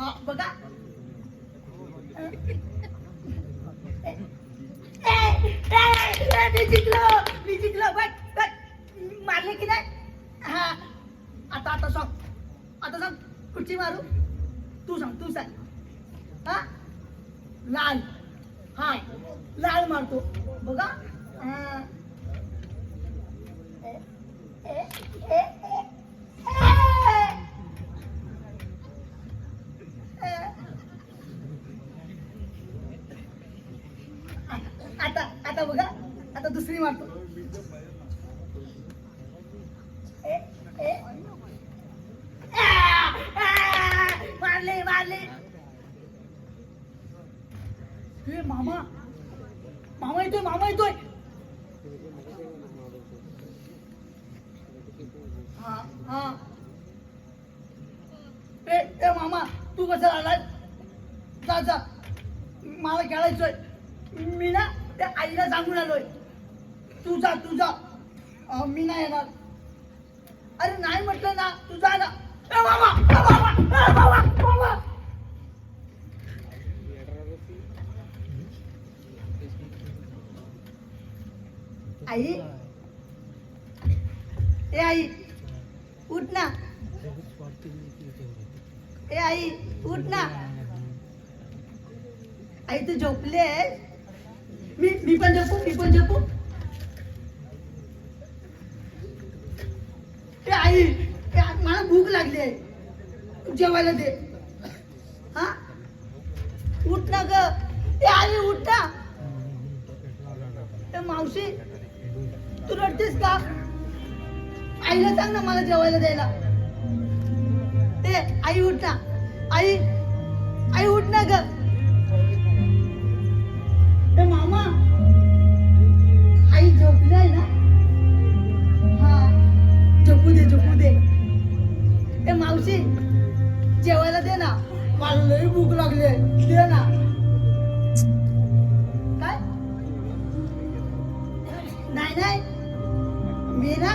हा बघा. मी जिंकलो मी जिंकलो. बघ बघ. मारले की नाही? हा. आता आता सांग. आता सांग. कुठची मारू? तू सांग तू सांग. हा? लाल. हा लाल मारतो. बघा. हा. ए, ए, ए. ए. आता बघा आता दुसरी मारतो. ए, ए. आ, मारले मारले ए, मामा. मामा येतोय मामा येतोय. हा हा. ए ए मामा तू कसं आलाय? जा जा. मला खेळायचोय. मी ना ते आईला सांगून आलोय. तू जा तू जा. मी नाही येणार. अरे नाही म्हटलं ना तू जा ना. आई? ए आई उठ ना. ए आई उठ ना. आई तू झोपले मी मी पण जपू मी पण जपू. ए आई मला भूक लागली आहे. जेवायला दे. हा? उठ ना ग. ते आई उठ ना. मावशी तू रडतेस का? आईला सांग ना मला जेवायला द्यायला. ते आई उठ ना. आई आई उठ ना ग. मला लई भूक लागली आहे. दे ना. काय? नाही नाही. मी ना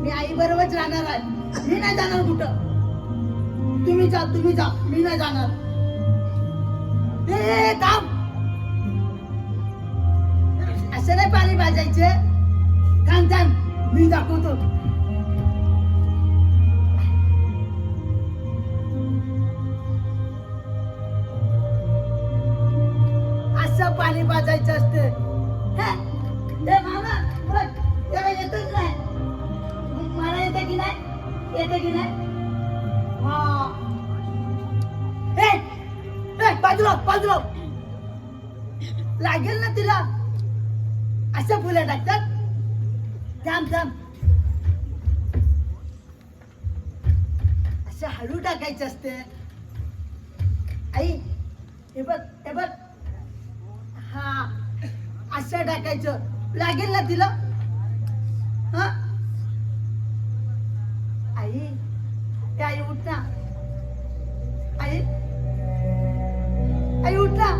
मी आई बरोबरच राहणार आहे. मी नाही जाणार कुठं. तुम्ही जा तुम्ही जा. मी नाही जाणार. ए, काम असं नाही पाणी भाजायचे. थांब थांब. मी दाखवतो. पाणी पाजायचं असते मामा बघ त्याला येतच नाही? मला येते की नाही? येते की नाही? हा. ए ए बाजूला बाजूला. लागेल ना तिला? असं फुलं टाकतात? थांब थांब असं हळू टाकायचं असते. आई हे बघ हे बघ. असं टाकायचं. लागेल ना तिला? हा? आई आई उठ ना. आई? आई उठ ना.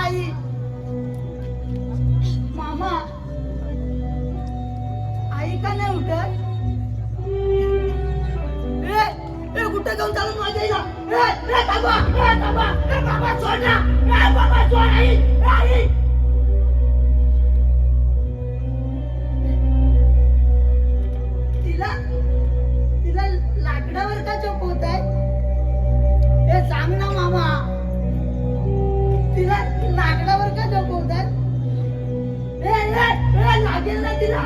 आई. मामा. आई का नाही उठत? चालून माझ्या थांबा थांबा बाबा सोड ना बाबा सोड आई आई तिला. तिला लाकडावर का झोपवत आहे हे सांग ना मामा तिला लाकडावर का आहे लागेल ना तिला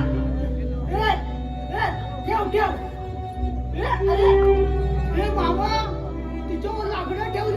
ठेव. ठेव अरे. ए मामा तिच्यावर ठेव